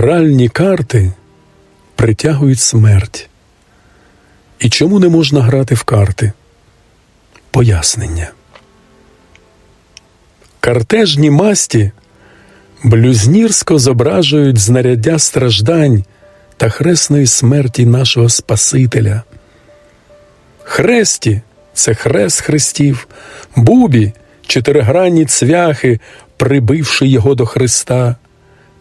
Гральні карти притягують смерть. І чому не можна грати в карти? Пояснення. Картежні масті блюзнірсько зображують знаряддя страждань та хресної смерті нашого Спасителя. Хресті це хрест хрестів, бубі чотиригранні цвяхи, прибивши його до Христа,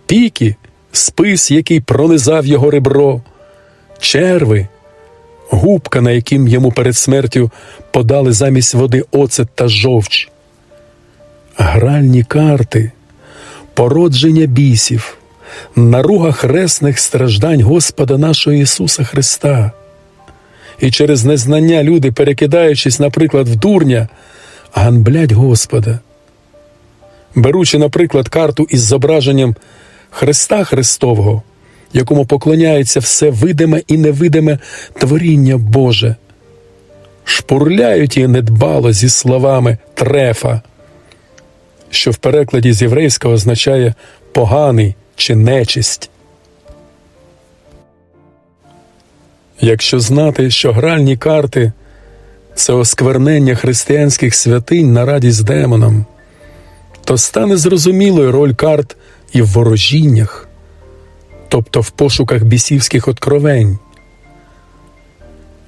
піки спис, який пронизав його ребро, черви, губка, на яким йому перед смертю подали замість води оцет та жовч, гральні карти, породження бісів, наруга хресних страждань Господа нашого Ісуса Христа. І через незнання люди, перекидаючись, наприклад, в дурня, ганблять Господа. Беручи, наприклад, карту із зображенням Христа Христового, якому поклоняється все видиме і невидиме творіння Боже, шпурляють її недбало зі словами трефа, що в перекладі з єврейського означає поганий чи нечисть. Якщо знати, що гральні карти це осквернення християнських святинь на радість демонам, то стане зрозумілою роль карт і в ворожіннях, тобто в пошуках бісівських откровень.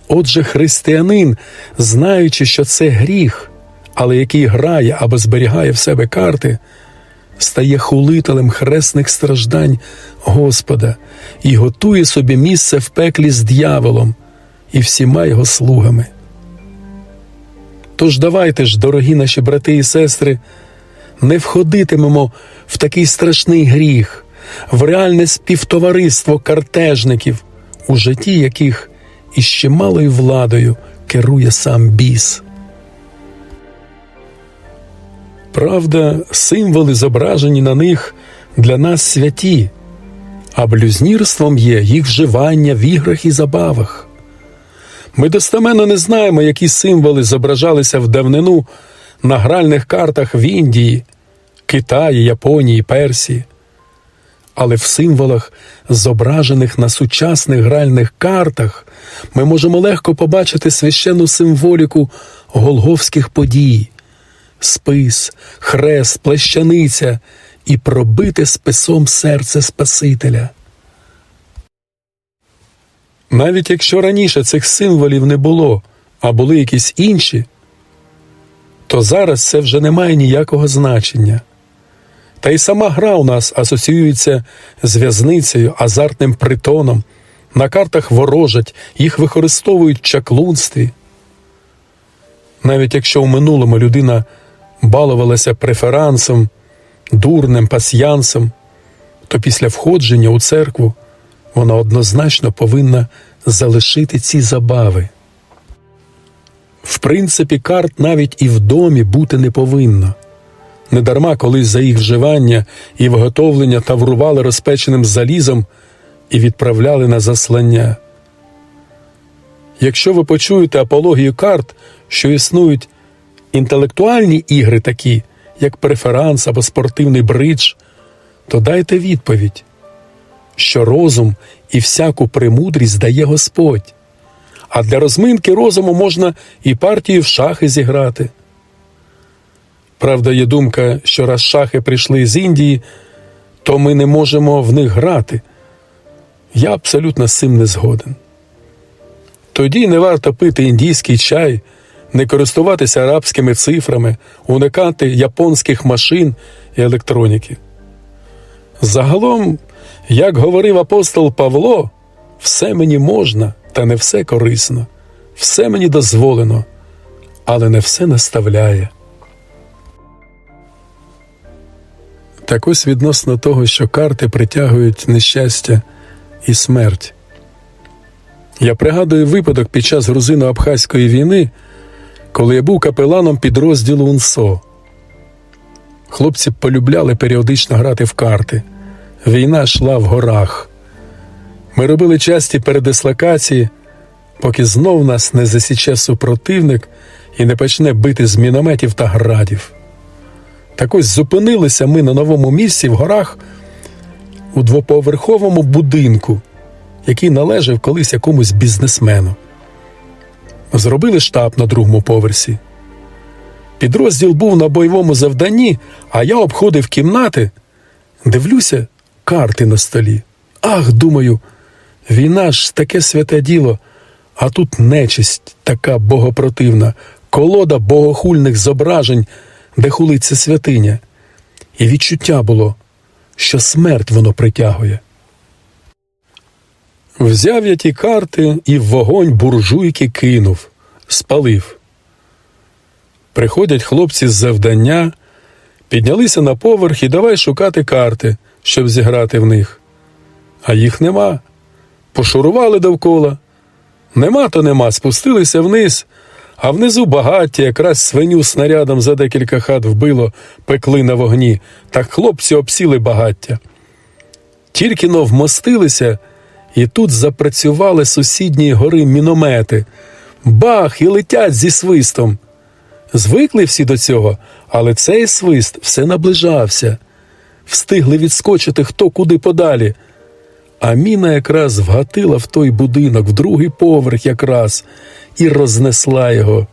Отже, християнин, знаючи, що це гріх, але який грає або зберігає в себе карти, стає хулителем хресних страждань Господа і готує собі місце в пеклі з дьяволом і всіма його слугами. Тож давайте ж, дорогі наші брати і сестри, не входитимемо в такий страшний гріх, в реальне співтовариство картежників, у житті яких іще малою владою керує сам біс. Правда, символи, зображені на них, для нас святі, а блюзнірством є їх вживання в іграх і забавах. Ми достеменно не знаємо, які символи зображалися в давнину на гральних картах в Індії, Китаї, Японії, Персії. Але в символах, зображених на сучасних гральних картах, ми можемо легко побачити священну символіку голговських подій, спис, хрест, плещаниця і пробите списом серце Спасителя. Навіть якщо раніше цих символів не було, а були якісь інші, то зараз це вже не має ніякого значення. Та й сама гра у нас асоціюється з в'язницею, азартним притоном, на картах ворожать, їх використовують в чаклунстві. Навіть якщо в минулому людина балувалася преферансом, дурним пасьянсом, то після входження у церкву вона однозначно повинна залишити ці забави. В принципі, карт навіть і в домі бути не повинно. Недарма колись за їх вживання і виготовлення таврували розпеченим залізом і відправляли на заслання. Якщо ви почуєте апологію карт, що існують інтелектуальні ігри, такі, як преферанс або спортивний бридж, то дайте відповідь, що розум і всяку премудрість дає Господь, а для розминки розуму можна і партію в шахи зіграти. Правда, є думка, що раз шахи прийшли з Індії, то ми не можемо в них грати. Я абсолютно з цим не згоден. Тоді не варто пити індійський чай, не користуватися арабськими цифрами, уникати японських машин і електроніки. Загалом, як говорив апостол Павло, все мені можна, та не все корисно, все мені дозволено, але не все наставляє. Так ось відносно того, що карти притягують нещастя і смерть. Я пригадую випадок під час грузино-абхазької війни, коли я був капеланом підрозділу УНСО. Хлопці полюбляли періодично грати в карти. Війна йшла в горах. Ми робили часті передислокації, поки знов нас не засіче супротивник і не почне бити з мінометів та градів. Так ось зупинилися ми на новому місці в горах у двоповерховому будинку, який належав колись якомусь бізнесмену. Зробили штаб на другому поверсі. Підрозділ був на бойовому завданні, а я обходив кімнати, дивлюся, карти на столі. Ах, думаю, війна ж таке святе діло, а тут нечисть така богопротивна, колода богохульних зображень, де хулиться святиня. І відчуття було, що смерть воно притягує. Взяв я ті карти і в вогонь буржуйки кинув, спалив. Приходять хлопці з завдання, піднялися на поверх і давай шукати карти, щоб зіграти в них. А їх нема. Пошурували довкола. Нема то нема, спустилися вниз, а внизу багаття якраз свиню снарядом за декілька хат вбило, пекли на вогні, так хлопці обсіли багаття. Тільки но вмостилися, і тут запрацювали сусідні гори міномети. Бах! І летять зі свистом. Звикли всі до цього, але цей свист все наближався. Встигли відскочити хто куди подалі. А міна якраз вгатила в той будинок, в другий поверх якраз, і рознесла його.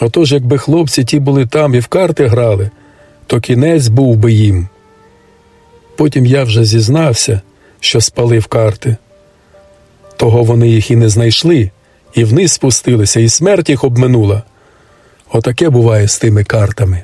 Отож, якби хлопці ті були там і в карти грали, то кінець був би їм. Потім я вже зізнався, що спалив карти. Того вони їх і не знайшли, і вниз спустилися, і смерть їх обминула. Отаке буває з тими картами.